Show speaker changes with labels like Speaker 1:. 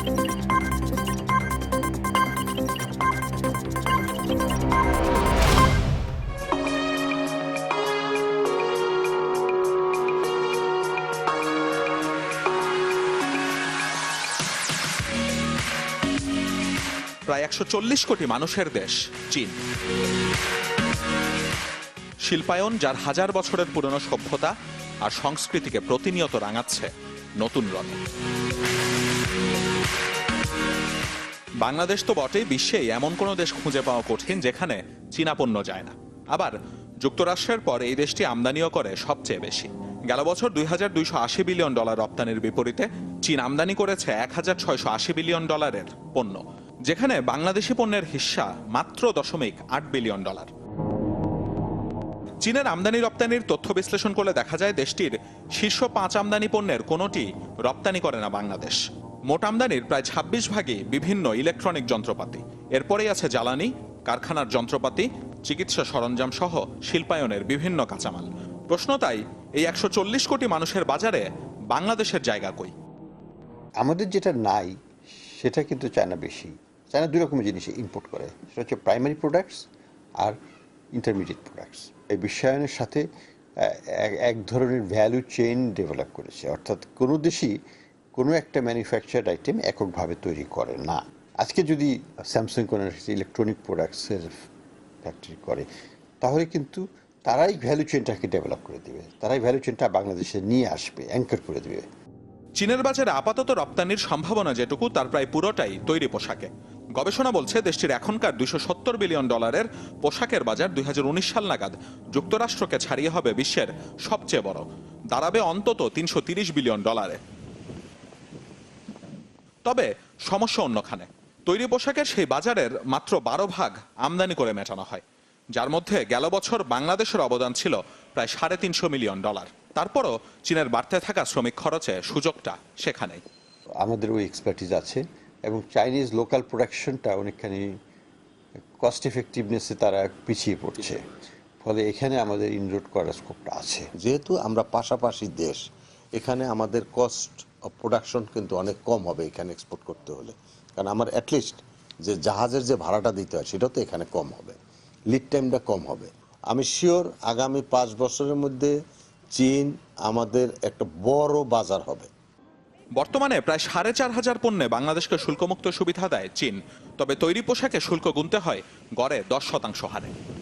Speaker 1: প্রায় একশো চল্লিশ কোটি মানুষের দেশ, চীন। শিল্পায়ন, যার হাজার বছরের পুরনো সভ্যতা আর সংস্কৃতিকে প্রতিনিয়ত রাঙাচ্ছে। নতুন রঙে বাংলাদেশ তো বটেই বিশ্বেই এমন কোনো দেশ খুঁজে পাওয়া কঠিন যেখানে চীনা পণ্য যায় না। আবার যুক্তরাষ্ট্রের পর এই দেশটি আমদানিও করে সবচেয়ে বেশি। গেল বছর দুই হাজার দুইশো আশি বিলিয়ন ডলার রপ্তানির বিপরীতে চীন আমদানি করেছে এক ছয়শো আশি বিলিয়ন ডলারের পণ্য, যেখানে বাংলাদেশি পণ্যের হিস্সা মাত্র দশমিক আট বিলিয়ন ডলার। চীনের আমদানি রপ্তানির তথ্য বিশ্লেষণ করলে দেখা যায় দেশটির শীর্ষ পাঁচ আমদানি পণ্যের কোনোটি রপ্তানি করে না বাংলাদেশ। মোট আমদানির প্রায় ছাব্বিশ ভাগই বিভিন্ন ইলেকট্রনিক যন্ত্রপাতি। এরপরেই আছে জ্বালানি, কারখানার যন্ত্রপাতি, চিকিৎসা সরঞ্জাম সহ শিল্পায়নের বিভিন্ন কাঁচামাল। প্রশ্ন তাই, এই একশো চল্লিশ কোটি মানুষের বাজারে বাংলাদেশের জায়গা কই?
Speaker 2: আমাদের যেটা নাই, সেটা কিন্তু চায়না বেশি। চায়না দুই রকমের জিনিস ইম্পোর্ট করে। সেটা হচ্ছে প্রাইমারি প্রোডাক্টস আর ইন্টারমিডিয়েট প্রোডাক্টস এই বিশ্বায়নের সাথে এক- ধরনের ভ্যালু চেইন ডেভেলপ করেছে। অর্থাৎ কোনো দেশই কোনো একটা ম্যানুফ্যাকচার্ড আইটেম এককভাবে তৈরি করে না। আজকে যদি স্যামসাং কোনো ইলেকট্রনিক প্রোডাক্টসের ফ্যাক্টরি করে, তাহলে কিন্তু তারাই ভ্যালু চেইনটাকে ডেভেলপ করে দেবে। তারাই ভ্যালু চেইনটা বাংলাদেশে নিয়ে আসবে অ্যাঙ্কার করে দেবে।
Speaker 1: চীনের বাজারে আপাতত রপ্তানির সম্ভাবনা যেটুকু, তার প্রায় পুরোটাই তৈরি পোশাকে। গবেষণা বলছে দেশটির এখনকার সত্তর বিলিয়ন ডলারের পোশাকের বাজার দুই সাল নাগাদ যুক্তরাষ্ট্রকে ছাড়িয়ে হবে বিশ্বের সবচেয়ে বড়। দাঁড়াবে অন্তত তিনশো বিলিয়ন ডলারে। তবে সমস্যা অন্যখানে। তৈরি পোশাকের সেই বাজারের মাত্র বারো ভাগ আমদানি করে মেটানো হয়। যার মধ্যে গেল বছর বাংলাদেশের অবদান ছিল প্রায় সাড়ে তিনশো মিলিয়ন ডলার। তারপরও চীনের বাড়তে থাকা শ্রমিক খরচে সুযোগটা সেখানেই।
Speaker 2: আমাদের ওই এক্সপার্টিস আছে। এবং চাইনিজ লোকাল প্রোডাকশনটা অনেকখানি কস্ট এফেক্টিভনেসে তারা পিছিয়ে পড়ছে। ফলে এখানে আমাদের ইনরোড করার স্কোপটা আছে।
Speaker 3: যেহেতু আমরা পাশাপাশি দেশ, এখানে আমাদের কস্ট অফ প্রোডাকশন কিন্তু অনেক কম হবে এখানে এক্সপোর্ট করতে হলে। কারণ আমার অ্যাটলিস্ট যে জাহাজের যে ভাড়াটা দিতে হয় সেটাও তো এখানে কম হবে। লিড টাইমটা কম হবে। আমি শিওর আগামী পাঁচ বছরের মধ্যে চীন আমাদের একটা বড় বাজার হবে।
Speaker 1: বর্তমানে প্রায় সাড়ে চার হাজার পণ্যে বাংলাদেশকে শুল্কমুক্ত সুবিধা দেয় চীন। তবে তৈরি পোশাকে শুল্ক গুনতে হয় গড়ে দশ শতাংশ হারে।